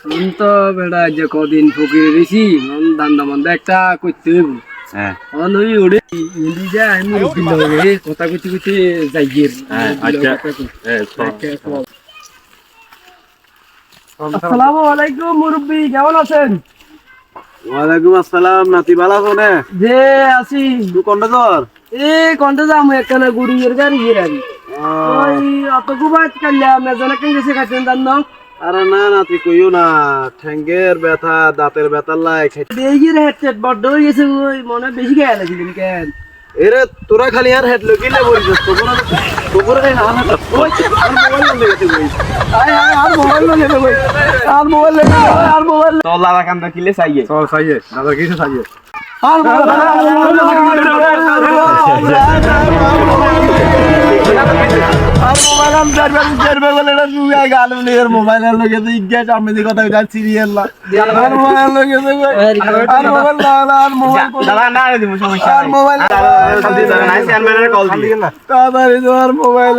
এখন তো বেটা যে কদিন ফকির রয়েছি দান্দা মান্দা একটা করতে হইব। হ্যাঁ। ওই ওরে ইন্দি যা আমি মুরব্বী লগে কথা কইতে কইতে যাই গিয়ে। হ্যাঁ, আচ্ছা। আসসালামু আলাইকুম মুরব্বী কেমন আছেন? ওয়ালাইকুম আসসালাম নাতি বালা ফোনে যে আছি। তুই কোনটা তোর এ কন্টে যাম একখানা গুড়ি এর গাড়ি গিয়ে রাখি ওই অত গুবাত কাল্লা মেজনে কেন গেছে কাছেন জান? আরে না নাতি কইও না ঠ্যাঙ্গের ব্যথা দাঁতের ব্যথা লাই খাইতে বেগির হেডসেট বড্ড হয়ে গেছে ওই মনে বেশি গায়ে কেন এরে তোরা খালি আর হেড লগিলে বলিস তোর তোর না না ওই আর মোবাইল লগে গেছে আয় আয় আর মোবাইল নেবে ভাই আর মোবাইল আর মোবাইল লাগা কান্দা কিলে চাইয়ে চল চাইয়ে দাদা কিসে চাইয়ে আর মোবাইল আম চারবার চারবার বলে না তুই আগে আলু নিয়ে মোবাইল এর লগে তো ইজ্ঞাস আমি দি কথা যা সিরিয়াল না আর মোবাইল লগে তো আর মোবাইল না না আর মোবাইল দাদা না রে দিমু সমস্যা আর মোবাইল কল দি তাড়াতাড়ি তো আর মোবাইল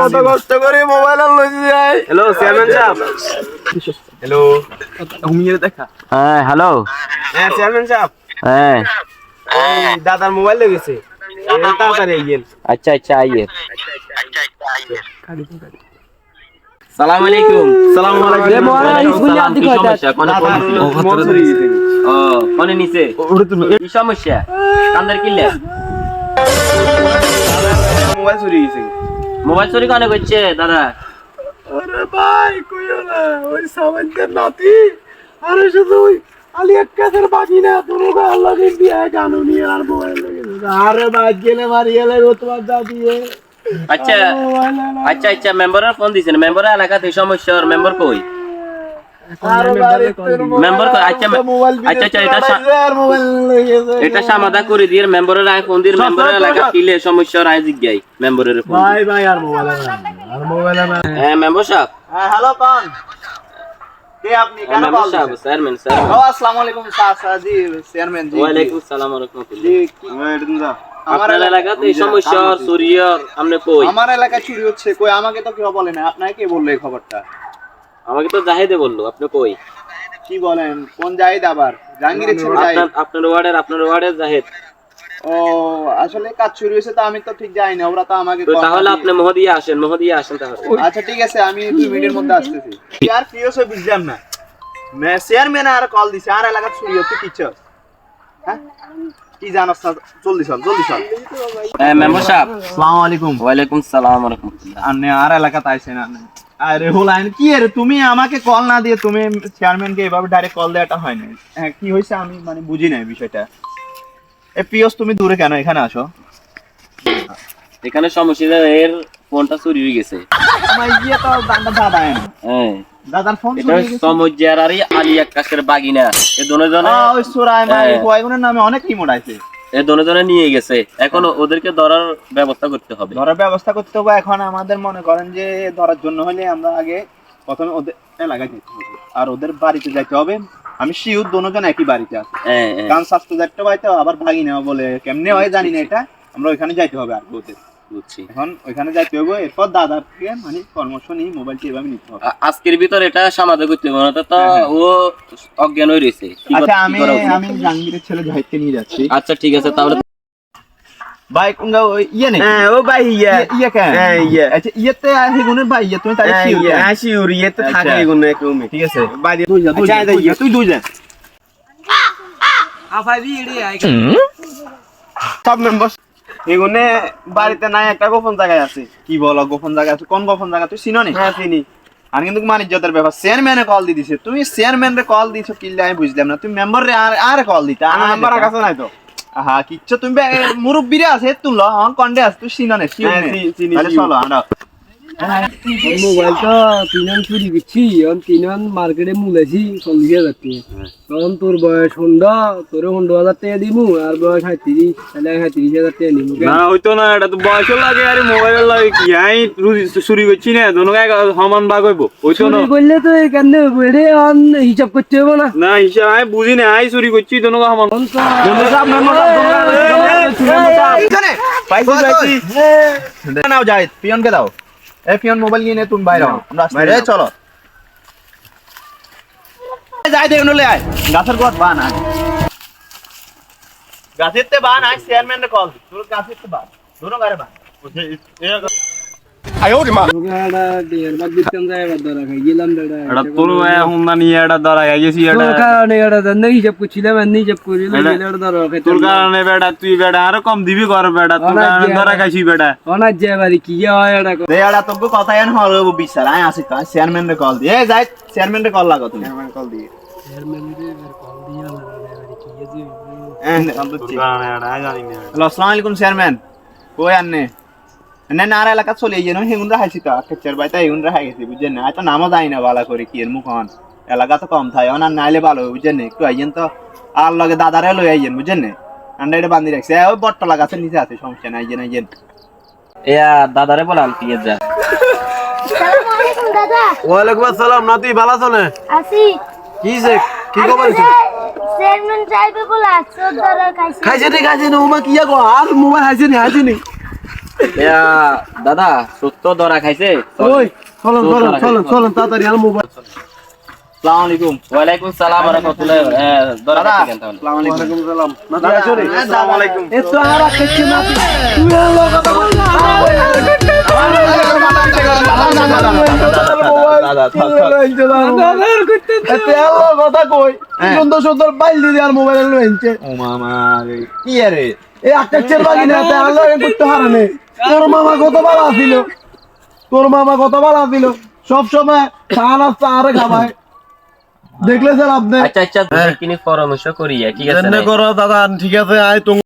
কত কষ্ট করে মোবাইল আর লই যাই। হ্যালো চেয়ারম্যান সাহেব। হ্যালো ঘুমিয়ে দেখা। হ্যাঁ হ্যালো হ্যাঁ চেয়ারম্যান সাহেব। হ্যাঁ। দাদার মোবাইল লেগেছে এই তাড়াতাড়ি আইয়েন। আচ্ছা আচ্ছা আইয়ে সালাম আলাইকুম। সালাম দিছিল ও কোনে নিছে কি সমস্যা? কান্দার কিল্লে? মোবাইল চুরি গেছে মোবাইল চুরি কোনে করছে দাদা? আরে ভাই কইও না ওই সামান্তের নাতি। আরে শুধু ওই আলি এক কাছের বাকি না তুমি আল্লাহ দিন দিয়ে গানু নিয়ে আর মোবাইল লেগে। আরে বাদ গেলে মারি গেলে তোমার দাদি আচ্ছা আচ্ছা আচ্ছা মেম্বারের ফোন দিছেন মেম্বার এলাকাতে সমস্যা আর মেম্বার কই মেম্বার কই? আচ্ছা আচ্ছা আচ্ছা এটা এটা সমাধান করে দিয়ে মেম্বারের আয় ফোন দিয়ে মেম্বারের এলাকা কিলে সমস্যা আর আয় জিজ্ঞাই মেম্বারের ফোন। ভাই ভাই আর মোবাইল আর মোবাইল হ্যাঁ মেম্বার সাহেব। হ্যাঁ হ্যালো কোন কে আপনি? কেন কল সাহেব চেয়ারম্যান স্যার ও আসসালামু আলাইকুম স্যার জি চেয়ারম্যান জি ওয়ালাইকুম আসসালাম ওয়া রাহমাতুল্লাহ। জি আমার এলাকাতে এই সমস্যা আর চুরিয়ার আপনি কই? আমার এলাকায় চুরি হচ্ছে কই? আমাকে তো কেউ বলে না। আপনাকে কে বলল এই খবরটা? আমাকে তো জাহিদে বলল আপনি কই? কি বলেন? কোন জাহিদ আবার? জাহাঙ্গীরের ছেলে জাহিদ। আপনার আপনার ওয়ার্ডের আপনার ওয়ার্ডের জাহিদ। ও আসলে কাজ চুরি হয়েছে তো আমি তো ঠিক জানি না ওরা তো আমাকে তাহলে আপনি মহদিয়া আসেন মহদিয়া আসেন তাহলে। আচ্ছা ঠিক আছে আমি দুই মিনিটের মধ্যে আসতেছি। আর বুঝলাম না। মে চেয়ারম্যান আর কল দিছে আর এলাকা চুরি হচ্ছে কিচ্ছু হ্যাঁ? কি জানাস না জলদি চল জলদি চল। হ্যাঁ মেম্বার সাহেব। আসসালামু আলাইকুম। ওয়ালাইকুম সালাম ওয়া রাহমাতুল্লাহ। আপনি আর এলাকাতে আইছেন আপনি আরে হোলাইন কি রে তুমি আমাকে কল না দিয়ে তুমি চেয়ারম্যানকে এভাবে ডাইরেক্ট কল দেওয়াটা হয় না হ্যাঁ কি হয়েছে আমি মানে বুঝি নাই বিষয়টা। এ পিয়স তুমি দূরে কেন? এখানে আসো। এখানে সমস্যা এর ফোনটা চুরি হয়ে গেছে। আমার ইয়ে তো দাদা দাদা হ্যাঁ। দাদার ফোন এটা সমজ্জার আর আলী আকাশের বাগিনা। এই দুজনে ওই সোরাই মাই হ্যাঁ। নামে অনেক দুজনে নিয়ে গেছে। এখন ওদেরকে ধরার ব্যবস্থা করতে হবে। ধরার ব্যবস্থা করতে হবে। এখন আমাদের মনে করেন যে ধরার জন্য হলে আমরা আগে প্রথমে ওদের এলাকায় যেতে হবে। আর ওদের বাড়িতে যাইতে হবে। আমি শিউর দুজন একই বাড়িতে আছে। হ্যাঁ হ্যাঁ কারণ স্বাস্থ্য যাইতে বাড়িতে আবার ভাগি নেওয়া বলে কেমনে হয় জানি না এটা। আমরা ওইখানে যাইতে হবে আর ওদের বুঝছি। এখন ওইখানে যাইতে হবে এরপর দাদাকে মানে পরামর্শ নিয়ে মোবাইলটি এভাবে নিতে হবে। আজকের ভিতর এটা সমাধান করতে হবে না তো তো হ্যাঁ, ও অজ্ঞান হয়ে রয়েছে। আচ্ছা আমি আমি জাহাঙ্গীরের ছেলে ভাইকে নিয়ে যাচ্ছি। আচ্ছা ঠিক আছে তাহলে ভাই কোনগা ইয়ে নেই? হ্যাঁ ও ভাই ইয়া। ইয়ে- ইয়ে কেন? হ্যাঁ, ইয়ে। আচ্ছা ইয়েতে আহি গুণের ভাই ইয়ে তুমি তাই হ্যাঁ, শিওর ইয়া আসি উড়ি এতে আচ্ছা। থাকে এগুলো একরকমই ঠিক আছে। বাইরে তুই যা তুই আচ্ছা, যা, আচ্ছা, তুই যা, তুই দুই যা। সব মেম্বার এগুলো বাড়িতে নাই একটা গোপন জায়গায় আছে। কি বলো গোপন জায়গা আছে? কোন গোপন জায়গা তুই চিনো নি? হ্যাঁ চিনি। আর কিন্তু মানিজ্যতার ব্যাপার চেয়ারম্যানে কল দিয়ে দিছে তুমি চেয়ারম্যান রে কল দিছো কি আমি বুঝলাম না। তুমি মেম্বার রে আর আর কল দিতা? আমার কাছে নাই তো? হ্যাঁ কিচ্ছু তুমি মুরব্বীরে আছে তুলো আমার কন্ডে আছে তুই চিনো না চিনো না চিনি, চিনি। চলো আমরা মোবাইলটা তিনজন চুরি করছি এখন তিনজন মার্কেটে মূলেছি চল্লিশ হাজার টাকা তখন তোর বয়স হুন্ডা তোর হুন্ডা হাজার টাকা দিমু আর বয়স সাঁত্রিশ তাহলে সাঁত্রিশ হাজার টাকা নিমু না হইতো না এটা তো বয়সের লাগে আর মোবাইলের লাগে কি আই চুরি করছি না দোনো সমান ভাগ হইব হইতো না করলে তো বেড়ে অন হিসাব করতে হবে না না হিসাব আমি বুঝি না আই চুরি করছি দোনো সমান পাইছি পাইছি নাও যাই পিয়নকে দাও এই পিয়ন মোবাইল নিয়ে নে তুমি বাইরে হও। বাইরে চলো। যাই দে নলে আয়। গাছের গোয়াত বান আয়। গাছের তে বান আয় চেয়ারম্যানের কল তোর গাছের তে বান। দুনো গারে বান। এটা তোর হুন্না নিয়ে এটা ধরা গেছি এটা তোর কারণে বেটা তুই বেটা আরো কম দিবি কর বেটা তোর কারণে ধরা খাইছি বেটা দে আড়া তোকে কথা এন হল বিচার আয় আসি কা চেয়ারম্যানের কল দি এ যাই চেয়ারম্যানের কল লাগো তুমি চেয়ারম্যান কল দি তোর কারণে এটা জানি না হ্যালো আসসালামু আলাইকুম চেয়ারম্যান কই আননে এনে নার এলাকা চলে গিয়ে নয় হেগুন রাখাইছি তো আকের বাইতে হেগুন রাখাই গেছি বুঝছেন না? হয়তো নামও যাই না বালা করে কি এর মুখ এলাকা তো কম থাকে আর নাইলে ভালো হবে বুঝছেন না? একটু আইয়েন তো আর লগে দাদারে লই আইয়েন বুঝছেন না? আন্ডা এটা বান্ধি রাখছে। ওই বট্টলা গাছের নিচে আছে সমস্যা নাই আইয়েন আইয়েন। এয়া দাদারে বলাম আছে আলাইকুম দাদা। ওয়ালাইকুম আসসালাম নাতি ভালো আছো না? আসি কি সে কি খবর হইছে চেয়ারম্যান সাহেবে বলা চোদ্দর খাইছে। খাইছে নি খাইছে নি ওমা কি গো আর মোবাইল খাইছে নি খাইছে নি। দাদা সত্য ধরা খাইছে ওই চলুন চলুন চলুন চলুন তাড়াতাড়ি আর মোবাইল আসসালামু আলাইকুম ওয়ালাইকুম সালাম ওয়া রাহমাতুল্লাহ ধরা তাহলে আসসালামু আলাইকুম সালাম দাদা, আসসালামু আলাইকুম এ তো আর খাইছে নাতি তুই কথা বল না এতে আর লোক কথা কই সুন্দর সুন্দর বাইল দিদি আর মোবাইল লইছে ও মামা কি আরে এই আকাশের না তে আল্লাহ করতে হারানে তোর মামা কত ভালো আছিল তোর মামা কত ভালো ছিল? সব সময় চা নাস্তা আরে খাবায়। দেখলে স্যার আপনি আচ্ছা আচ্ছা দুজনে কিনে পরামর্শ করি ঠিক আছে করো দাদা ঠিক আছে আয় তুমি।